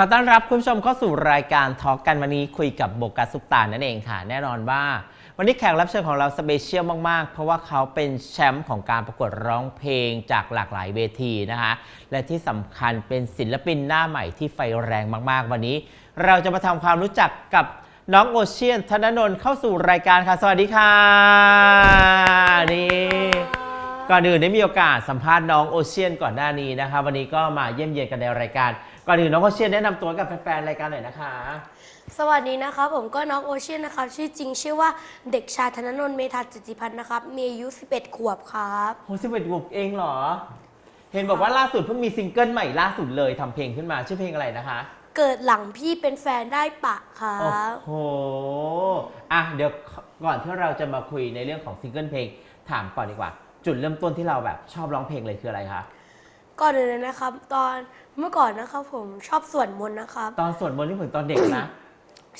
อต้อนรับคุณผู้ชมเข้าสู่รายการทอล์กกันวันนี้คุยกับโบกัสซุปตานั่นเองค่ะ แน่นอนว่า วันนี้แขกรับเชิญของเราสเปเชียลมาก ๆ เพราะว่าเขาเป็นแชมป์ของการประกวดร้องเพลงจากหลากหลายเวทีนะคะ และที่สำคัญเป็นศิลปินหน้าใหม่ที่ไฟแรงมาก ๆ วันนี้ เราจะมาทำความรู้จักกับน้องโอเชียนธนนนท์เข้าสู่รายการค่ะ สวัสดีค่ะนี่ ก่อนอื่นได้มีโอกาสสัมภาษณ์น้องโอเชียนก่อนหน้านี้นะคะ วันนี้ก็มาเยี่ยมเยียนกันในรายการก่อนอื่นน้องโอเชียนแนะนำตัวกับแฟนๆรายการหน่อยนะคะ สวัสดีนะครับ ผมก็น้องโอเชียนนะครับ ชื่อจริงชื่อว่าเด็กชายธนนนท์เมธาจิตติพันธ์นะครับ มีอายุ 11 ขวบครับโหสิบเอ็ดขวบเองเหรอ เห็นบอกว่าล่าสุดเพิ่งมีซิงเกิลใหม่ล่าสุดเลยทำเพลงขึ้นมาชื่อเพลงอะไรนะคะ เกิดหลังพี่เป็นแฟนได้ปะครัโอ้บ โห อะเดี๋ยวก่อนที่เราจะมาคุยในเรื่องของซิงเกิลเพลง ถามก่อนดีกว่า จุดเริ่มต้นที่เราแบบชอบร้องเพลงเลยคืออะไรคะ ก่อนอื่นเลยนะครับ ตอนเมื่อก่อนนะครับ ผมชอบสวดมนต์นะครับ ตอนสวดมนต์นี่เหมือนตอนเด็กนะ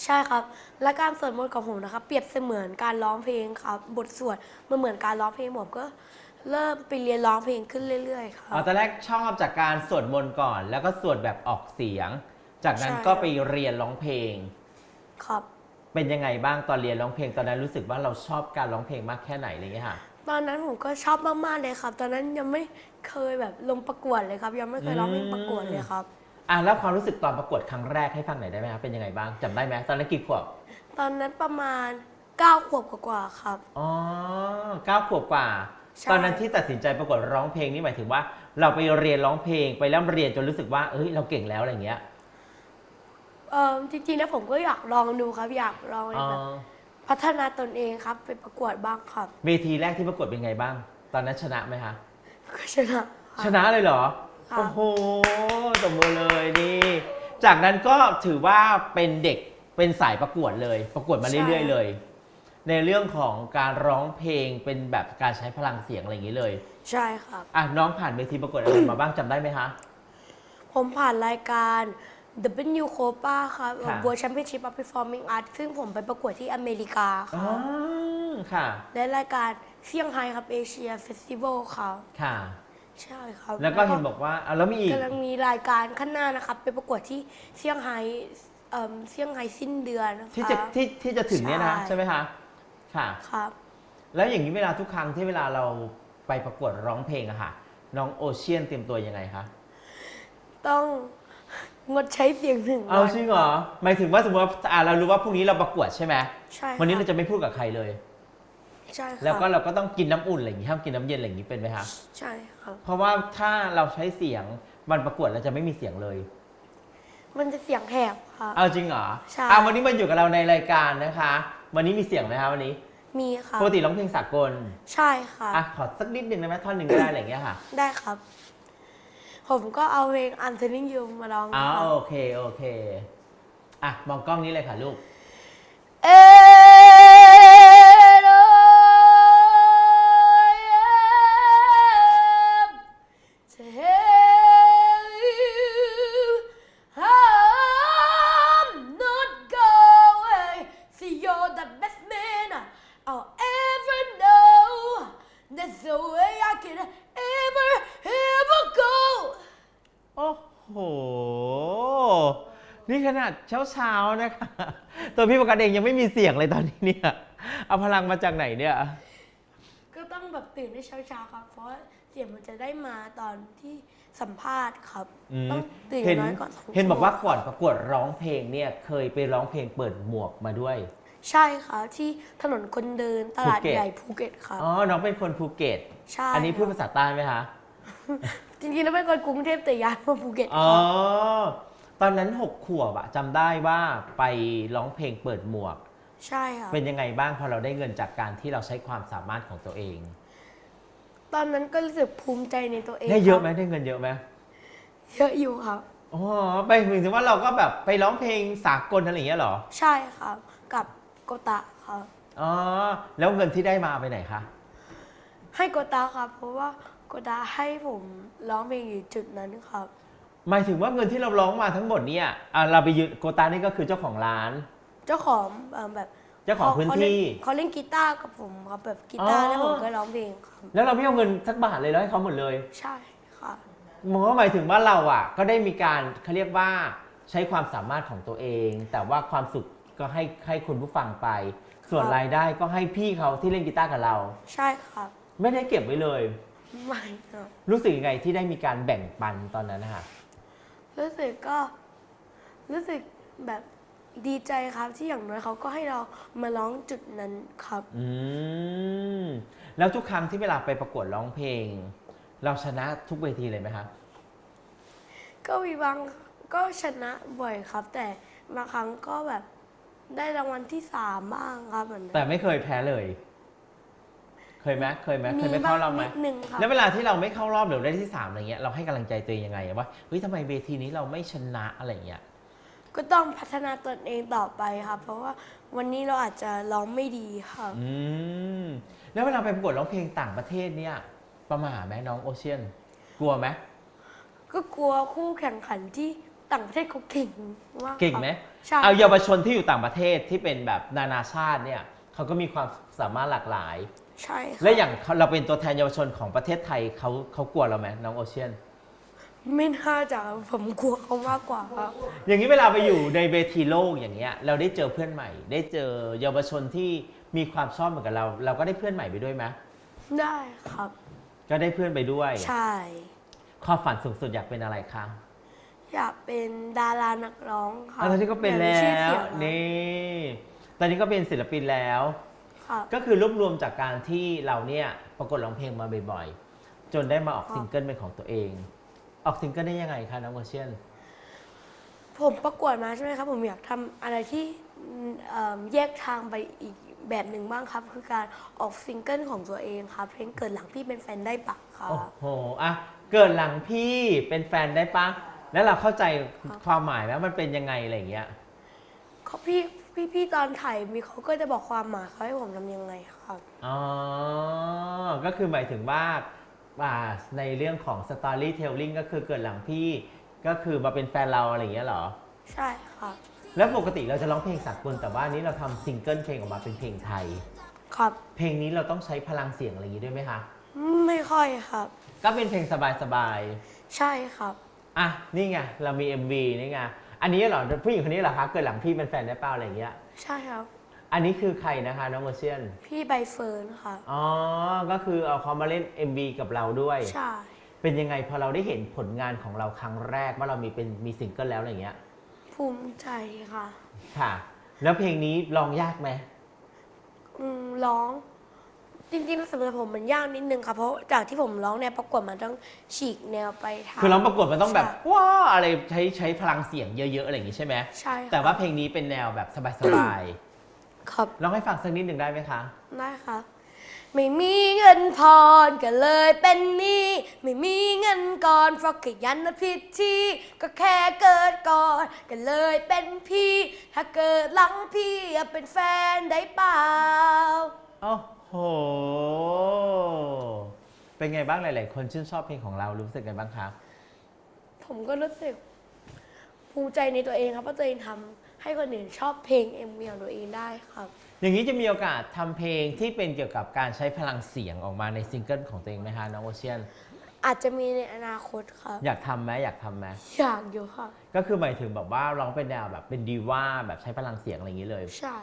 ใช่ครับ และการสวดมนต์ของผมนะครับ เปรียบเสมือนการร้องเพลงครับ บทสวดมันเหมือนการร้องเพลงผมก็ เริ่มไปเรียนร้องเพลงขึ้นเรื่อย ๆ ครัอ๋อบ ตอนแรกชอบจากการสวดมนต์ก่อน แล้วก็สวดแบบออกเสียง จากนั้นใช่ ก็ไปเรียนร้องเพลง ครับ เป็นยังไงบ้างตอนเรียนร้องเพลงตอนนั้นรู้สึกว่าเราชอบการร้องเพลงมากแค่ไหนอะไรเงี้ยค่ะ ตอนนั้นผมก็ชอบมากๆเลยครับ ตอนนั้นยังไม่เคยแบบลงประกวดเลยครับ ยังไม่เคยร้องเพลงประกวดเลยครับ อะแล้วความรู้สึกตอนประกวดครั้งแรกให้ฟังหน่อยได้ไหมครับเป็นยังไงบ้างจำได้ไหมตอนนั้นกี่ขวบตอนนั้นประมาณ9ขวบกว่าๆครับ อ๋อเก้าขวบกว่า ใช่ ตอนนั้นที่ตัดสินใจประกวดร้องเพลงนี่หมายถึงว่า เราไปเรียนร้องเพลงไปร่ำเรียนจนรู้สึกว่าเอ้ยเราเก่งแล้วอะไรเงี้ยเออจริงๆแล้วผมก็อยากลองดูครับ อยากลองอ๋อแบบ พัฒนาตนเองครับไปประกวดบ้างครับ เวทีแรกที่ประกวดเป็นไงบ้าง ตอนนั้นชนะไหมคะ ก็ชนะครับชนะเลยเหรอค่ะโอ้โหตบมือเลยนี่ จากนั้นก็ถือว่าเป็นเด็กเป็นสายประกวดเลย ประกวดมาเรื่อยๆเลย ในเรื่องของการร้องเพลงเป็นแบบการใช้พลังเสียงอะไรอย่างนี้เลย ใช่ครับ อะน้องผ่านเวทีประกวดอะไรมาบ้างจำได้ไหมคะ ผมผ่านรายการ W Copa ครับค่ะ World Championship of Performing Arts ซึ่งผมไปประกวดที่อเมริกาคอ๋อรับค่ะ และรายการเซี่ยงไฮ้ครับเอเชียเฟสติวัลครับค่ะ ใช่ครับแล้วก็เห็นบอกว่าอะแล้วมีอีกกำลังมีรายการข้างหน้านะครับ ไปประกวดที่เซี่ยงไฮ้เอ่อเซี่ยงไฮ้สิ้นเดือนนะคะที่จะที่ที่จะถึงเนี่ยนะใช่ ใช่ไหมคะค่ะ ครับ แล้วอย่างนี้เวลาทุกครั้งที่เวลาเราไปประกวดร้องเพลงอะค่ะ น้องโอเชียนเตรียมตัวยังไงคะ ต้อง งดใช้เสียงหนึ่งเอาวัน จริงเหรอหมายถึงว่าสมมติว่าอะเรารู้ว่าพรุ่งนี้เราประกวดใช่ไหมใช่วันนี้คเราบจะไม่พูดกับใครเลย ใช่ครับแล้วก็เราก็ต้องกินน้ำอุ่นอะไรอย่างนี้ห้ามกินน้ำเย็นอะไรอย่างนี้เป็นไหมคะใช่ครับ เพราะว่าถ้าเราใช้เสียงวันประกวดเราจะไม่มีเสียงเลย มันจะเสียงแหบครับ เอาจริงเหรอใช่ อะวันนี้มาอยู่กับเราในรายการนะคะ วันนี้มีเสียงไหมคะวันนี้มีครับ ปกติร้องเพลงสากลใช่ครับ อะขอสักนิดหนึ่งได้ไหมท่อนหนึ่งก็ได้อะไรอย่างเงี้ยค่ะ ได้ครับ ผมก็เอาเพลง I'm Telling You มาร้องอ๋อครับโอเค โอเค อะ มองกล้องนี้เลยค่ะลูก เอย ขนาดเช้าเช้าๆนะคะตัวพี่ประกาศเองยังไม่มีเสียงเลยตอนนี้เนี่ยเอาพลังมาจากไหนเนี่ยก็ต้องแบบตื่นให้เช้าๆครับ เพราะเสียงมันจะได้มาตอนที่สัมภาษณ์ครับอืมต้องตื่นอเห็นย่างน้อยก่อนสงเห็นบอกว่าชั่โมงก่อนประกวดร้องเพลงเนี่ยเคยไปร้องเพลงเปิดหมวกมาด้วย ใช่ครับที่ถนนคนเดินตลาดภูเก็ตใหญ่ภูเก็ตครับอ๋อน้องเป็นคนภูเก็ตใช่อันนี้พูดครับภาษาใต้ไหมคะจริงๆแล้วเป็นคนกรุงเทพแต่ย้ายมาภูเก็ตอ๋อครับ ตอนนั้นหกขวบอะจำได้ว่าไปร้องเพลงเปิดหมวก ใช่ครับเป็นยังไงบ้างพอเราได้เงินจากการที่เราใช้ความสามารถของตัวเองตอนนั้นก็รู้สึกภูมิใจในตัวเองได้เยอะครับไหมได้เงินเยอะไหมเยอะอยู่ครับ อ๋อไปถึงว่าเราก็แบบไปร้องเพลงสากลอะไรอย่างเงี้ยเหรอใช่ครับ กับโกตะครับ อ๋อแล้วเงินที่ได้มาไปไหนคะให้โกตะครับ เพราะว่าโกตะให้ผมร้องเพลงอยู่จุดนั้นครับ หมายถึงว่าเงินที่เราร้องมาทั้งหมดเนี่ยอะเราไปยืนโกตานี่ก็คือเจ้าของร้าน เจ้าของเอ่อแบบเจ้าของพื้นที่ เขาเล่นกีตาร์กับผมครับแบบกีตาร์อ๋อแล้วผมก็ร้องเพลงครับแล้วเราไม่เอาเงินสักบาทเลยแล้วให้เขาหมดเลย ใช่ค่ะ มันก็หมายถึงว่าเราอะ ก็ได้มีการเขาเรียกว่าใช้ความสามารถของตัวเอง แต่ว่าความสุขก็ให้ให้คุณผู้ฟังไป ส่วนครับ รายได้ก็ให้พี่เขาที่เล่นกีตาร์กับเรา ใช่ครับไม่ได้เก็บไว้เลย ไม่ครับรู้สึกยังไงที่ได้มีการแบ่งปันตอนนั้นนะคะ รู้สึกก็รู้สึกแบบดีใจครับที่อย่างน้อยเขาก็ให้เรามาร้องจุดนั้นครับ อืมแล้วทุกครั้งที่เวลาไปประกวดร้องเพลง เราชนะทุกเวทีเลยไหมคะก็มีบางก็ชนะบ่อยครับ แต่บางครั้งก็แบบได้รางวัลที่สามบ้างครับเหมือนแต่ไม่เคยแพ้เลย เคยไหมเคยไหมเคมียไม่บ้าเข้างรอบไหมนิดนึงครับแล้วเวลาที่เราไม่เข้ารอบหรือได้ที่สามอะไรเงี้ยเราให้กำลังใจตัวเองยังไงอะว่าเฮ้ยทำไมเวทีนี้เราไม่ชนะอะไรเงี้ยก็ต้องพัฒนาตนเองต่อไปครับเพราะว่าวันนี้เราอาจจะร้องไม่ดีครับอืมแล้วเวลาไปประกวดร้องเพลงต่างประเทศเนี่ยประหม่าไหมน้องโอเชียน กลัวไหมก็กลัวคู่แข่งขันที่ต่างประเทศเขาเก่งมากเก่งไหมครับใช่เอาเยาวชนที่อยู่ต่างประเทศที่เป็นแบบนานาชาติเนี่ยเขาก็มีความสามารถหลากหลาย ใช่ครับและอย่างเราเป็นตัวแทนเยาวชนของประเทศไทยเขาเขากลัวเราไหมน้องโอเชียน ไม่น่าจะผมกลัวเขามากกว่าครับอย่างนี้เวลาไปอยู่ในเวทีโลกอย่างเงี้ยเราได้เจอเพื่อนใหม่ ได้เจอเยาวชนที่มีความชอบเหมือนกับเรา เราก็ได้เพื่อนใหม่ไปด้วยไหมได้ครับ ก็ได้เพื่อนไปด้วยใช่ ความฝันสูงสุดอยากเป็นอะไรคะอยากเป็นดารานักร้องครับอะตอนนี้ก็เป็นอยาแล้มีชื่อวเสียงครับนี่ตอนนี้ก็เป็นศิลปินแล้ว ครับก็คือรวบรวมจากการที่เราเนี่ยประกวดร้องเพลงมาบ่อยๆ จนได้มาออกครับ ซิงเกิลเป็นของตัวเอง ออกซิงเกิลได้ยังไงคะน้องโอเชียน ผมประกวดมาใช่ไหมครับ ผมอยากทำอะไรที่เอิ่มแยกทางไปอีกแบบหนึ่งบ้างครับ คือการออกซิงเกิลของตัวเองครับ เพลงเกิดหลังพี่เป็นแฟนได้ปะครัโอ้บ โหอะเกิดหลังพี่เป็นแฟนได้ปะแล้วเราเข้าใจครับความหมายไหมมันเป็นยังไงอะไรอย่างเงี้ย เขาพี่ พี่พี่ตอนถ่ายมีเขาก็จะบอกความหมายเขาให้ผมทำยังไงครับ อ๋อ ก็คือหมายถึงว่าอ่าในเรื่องของ storytelling ก็คือเกิดหลังพี่ ก็คือมาเป็นแฟนเราอะไรอย่างเงี้ยเหรอ ใช่ครับ แล้วปกติเราจะร้องเพลงสากลแต่ว่าอันนี้เราทำซิงเกิลเพลงออกมาเป็นเพลงไทย ครับ เพลงนี้เราต้องใช้พลังเสียงอะไรอย่างงี้ด้วยไหมคะ ไม่ค่อยครับ ก็เป็นเพลงสบายใช่ครับๆอะ นี่ไง เรามี MV นี่ไง อันนี้เหรอผู้หญิงคนนี้เหรอคะเกิดหลังพี่เป็นแฟนได้เปล่าอะไรอย่างเงี้ย ใช่ครับ อันนี้คือใครนะคะน้องโอเชียน พี่ใบเฟิร์นครับอ๋อ ก็คือเอาเขามาเล่น MV กับเราด้วย ใช่ เป็นยังไงพอเราได้เห็นผลงานของเราครั้งแรกว่าเรามีเป็นมีซิงเกิลแล้วอะไรอย่างเงี้ย ภูมิใจค่ะ ค่ะ แล้วเพลงนี้ร้องยากไหมอืมร้อง จริงๆสำหรับผมมันยากนิดนึงค่ะเพราะจากที่ผมร้องแนวประกวดมันต้องฉีกแนวไปทางคือร้องประกวดมันต้องแบบใช่ว้าอะไรใช้ใช้พลังเสียงเยอะ ๆ อะไรอย่างงี้ใช่ไหมใช่ค่ะแต่ว่าเพลงนี้เป็นแนวแบบสบายครับๆร้องให้ฟังสักนิดหนึ่งได้ไหมคะได้ค่ะไม่มีเงินพรก็เลยเป็นหนี้ไม่มีเงินก่อนเพราะขยันนะผิดที่ก็แค่เกิดก่อนก็เลยเป็นพี่ ถ้าเกิดหลังพี่อะเป็นแฟนได้เปล่าโอ้ โห เป็นไงบ้างหลาย ๆ คนชื่นชอบเพลงของเรารู้สึกไงบ้างครับ ผมก็รู้สึกภูมิใจในตัวเองครับว่าตัวเองทำให้คนอื่นชอบเพลงเอ็มวีของตัวเองได้ครับ อย่างนี้จะมีโอกาสทำเพลงที่เป็นเกี่ยวกับการใช้พลังเสียงออกมาในซิงเกิลของตัวเองไหมคะน้องโอเชียน อาจจะมีในอนาคตครับ อยากทำไหมอยากทำไหมอยากอยู่ค่ะก็คือหมายถึงแบบว่าร้องเป็นแนวแบบเป็นดีว่าแบบใช้พลังเสียงอะไรอย่างนี้เลย ใช่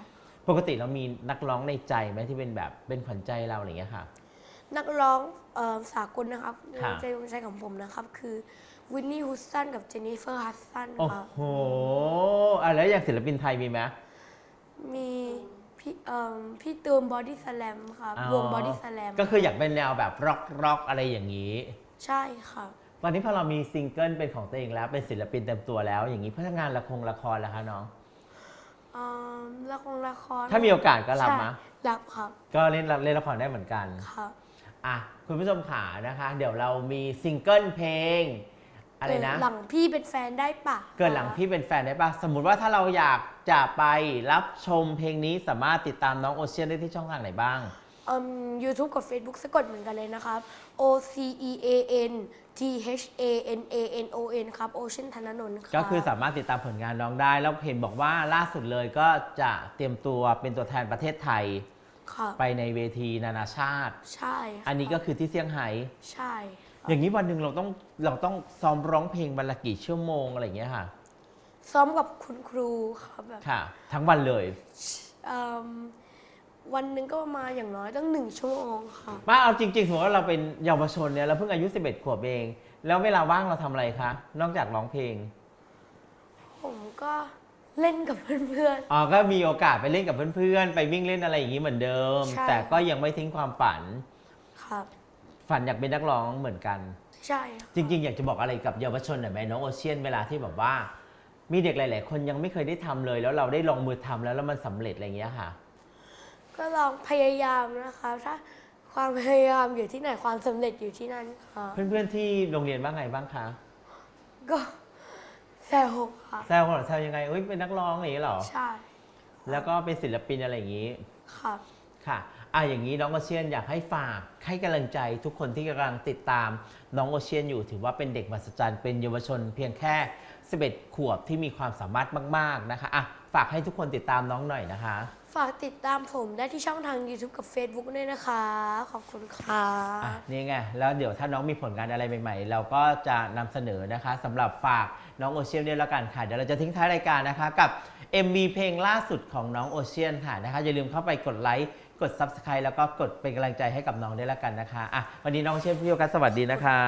ปกติเรามีนักร้องในใจไหมที่เป็นแบบเป็นขวัญใจเราอะไรอย่างเงี้ยค่ะ นักร้องเอ่อสากลนะครับในค่ะ ใจดวงใจของผมนะครับ คือวินนี่ฮูสตันกับเจนนิเฟอร์ฮัสตันโอ้ครับ โหอะแล้วอย่างศิลปินไทยมีไหม มีพี่เอ่อพี่ตูนบอดี้สแลมครับอ๋อ วงบอดี้สแลมก็คืออยากเป็นแนวแบบร็อกร็อกอะไรอย่างนี้ ใช่ครับ ตอนนี้พอเรามีซิงเกิลเป็นของตัวเองแล้วเป็นศิลปินเต็มตัวแล้ว อย่างนี้พัฒงานละครละครแล้วคะน้อง เอ่อ ละครละครถ้ามีโอกาสก็รับใช่มะ รับครับก็เล่นเล่นละครได้เหมือนกัน ครับ อะ คุณผู้ชมขานะคะ เดี๋ยวเรามีซิงเกิลเพลง อะไรนะหลังพี่เป็นแฟนได้ปะเกิดหลังพี่เป็นแฟนได้ปะสมมุติว่าถ้าเราอยากจะไปรับชมเพลงนี้สามารถติดตามน้องโอเชียนได้ที่ช่องทางไหนบ้าง อืม YouTube กับ Facebook สะกดเหมือนกันเลยนะครับ O C E A N T H A N A N O N ครับ Ocean ธนนนท์ครับ ก็คือสามารถติดตามผลงานน้องได้ แล้วเห็นบอกว่าล่าสุดเลยก็จะเตรียมตัวเป็นตัวแทนประเทศไทย ครับ ไปในเวทีนานาชาติ ใช่ครับอันนี้ก็คือที่เซี่ยงไฮ้ ใช่ครับอย่างนี้วันหนึ่งเราต้องเราต้องซ้อมร้องเพลงวันละกี่ชั่วโมงอะไรอย่างเงี้ยค่ะ ซ้อมกับคุณครูครับแบบค่ะ ทั้งวันเลยอืม วันหนึ่งก็ประมาณอย่างน้อยต้องหนึ่งชั่วโมงครับว่าเอาจริงๆสมมติว่าเราเป็นเยาวชนเนี่ยเราเพิ่งอายุ 11 ขวบเอง แล้วเวลาว่างเราทำอะไรคะ นอกจากร้องเพลงผมก็เล่นกับเพื่อน อ๋อก็มีโอกาสไปเล่นกับเพื่อนๆ ไปวิ่งเล่นอะไรอย่างนี้เหมือนเดิม ใช่ แต่ก็ยังไม่ทิ้งความฝัน ๆ ครับ ฝันอยากเป็นนักร้องเหมือนกัน ใช่ครับจริงๆ อยากจะบอกอะไรกับเยาวชนหน่อยไหมน้องโอเชียนเวลาที่แบบว่า มีเด็กหลาย ๆ คนยังไม่เคยได้ทำเลย แล้วเราได้ลงมือทำแล้วแล้วมันสำเร็จอะไรอย่างเงี้ยค่ะ ก็ลองพยายามนะครับถ้าความพยายามอยู่ที่ไหนความสำเร็จอยู่ที่นั่นครับเพื่อนๆที่โรงเรียนว่าไงบ้างคะก็แซวครับแซวเหรอแซวยังไงเอ้ยเป็นนักร้องอะไรอย่างเงี้ยเหรอ ใช่แล้วก็เป็นศิลปินอะไรอย่างงี้ครับ ค่ะอะอย่างนี้น้องโอเชียนอยากให้ฝากให้กำลังใจทุกคนที่กำลังติดตามน้องโอเชียนอยู่ถือว่าเป็นเด็กมหัศจรรย์เป็นเยาวชนเพียงแค่ 11 ขวบที่มีความสามารถมาก ๆนะคะอะฝากให้ทุกคนติดตามน้องหน่อยนะคะ ฝากติดตามผมได้ที่ช่องทาง YouTube กับ Facebook ด้วยนะคะ ขอบคุณค่ะอะนี่ไง แล้วเดี๋ยวถ้าน้องมีผลงานอะไรใหม่ ๆ เราก็จะนำเสนอนะคะสำหรับฝากน้องโอเชียนเนี่ยแล้วกันค่ะ เดี๋ยวเราจะทิ้งท้ายรายการนะคะ กับ MV เพลงล่าสุดของน้องโอเชียนค่ะนะคะ อย่าลืมเข้าไปกดไลค์กด Subscribe แล้วก็กดเป็นกำลังใจให้กับน้องได้วยแล้วกันนะคะอะวันนี้น้องโอเชียนพี่โอกัสสวัสดีนะคะ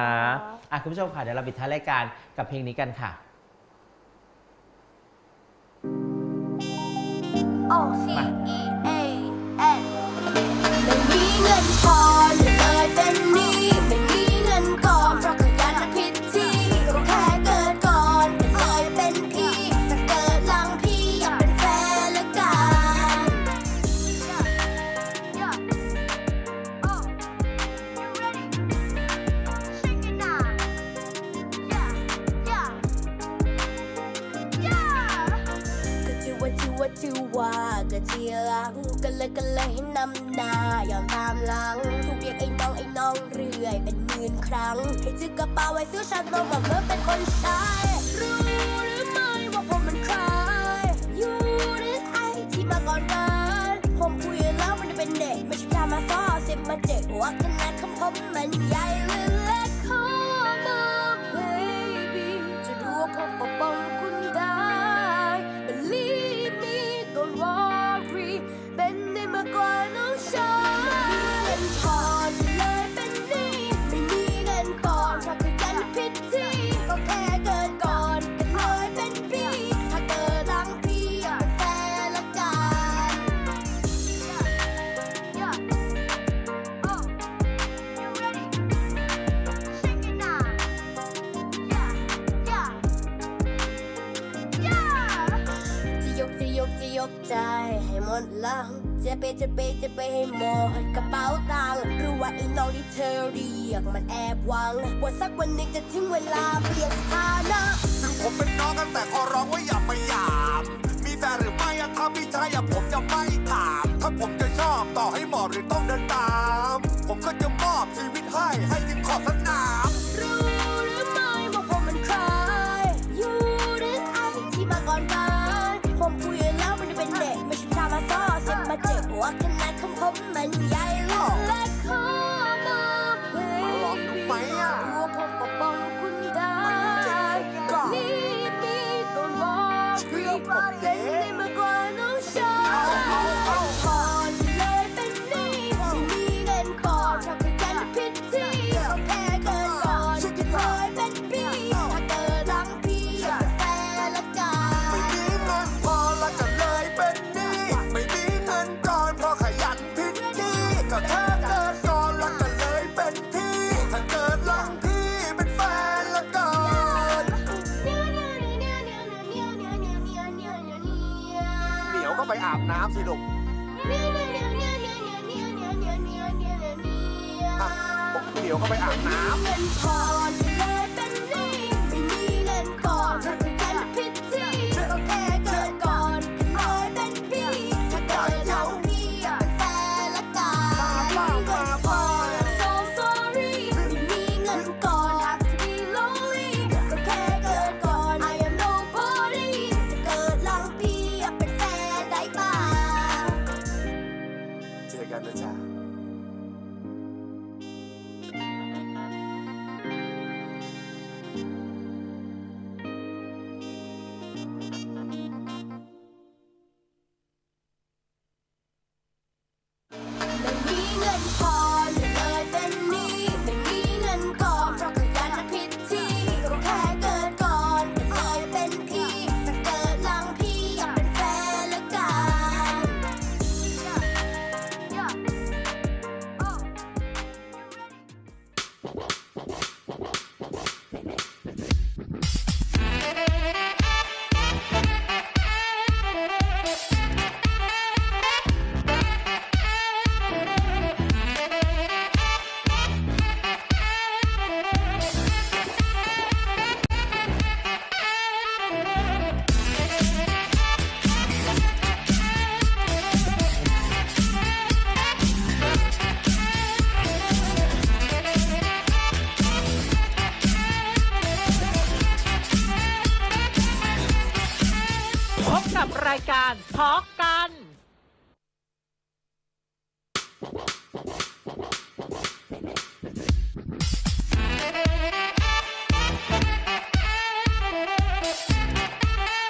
ครับอะคุณผู้ชมค่ะเดี๋ยวเราปิดท้ายรายการกับเพลงนี้กันค่ะ O C E A N ไม่มีเงินทอนเลยเป็นหนี้ไม่มีเงิน กทีหลังก็เลยก็เลยให้นำหน้ายอมตามหลังถูกเรียกไอ้น้องไอ้น้องเรื่อยเป็นหมื่นครั้ง ให้ซื้อกระเป๋าไว้ซื้อชาติมาบอกเมื่อเป็นคนใช้รู้หรือไม่ว่าผมมันใครอยู่หรือไอที่มาก่อนกันผมคุยแล้วมันเป็นเด็กไม่ใช่พามาซ้อเสพมาเจ็บว่าขนาดคำผมมันใหญ่ ยกใจให้หมดลังจะไปจะไปจะไปให้หมดกระเป๋าตังค์หรือว่าไอ้น้องที่เธอเรียกมันแอบหวังว่าสักวันหนึ่งจะถึงเวลาเปลี่ยนสถานะถึงผมเป็นน้องกันแต่ขอร้องว่าอย่าไปหยาม มีแฟนหรือไม่ถ้าไม่ใช่อะผมจะไม่ถาม ถ้าผม จ อาบน้ำสิลูกอะเดี๋ยวก็ไปอาบน้ำเงินพอ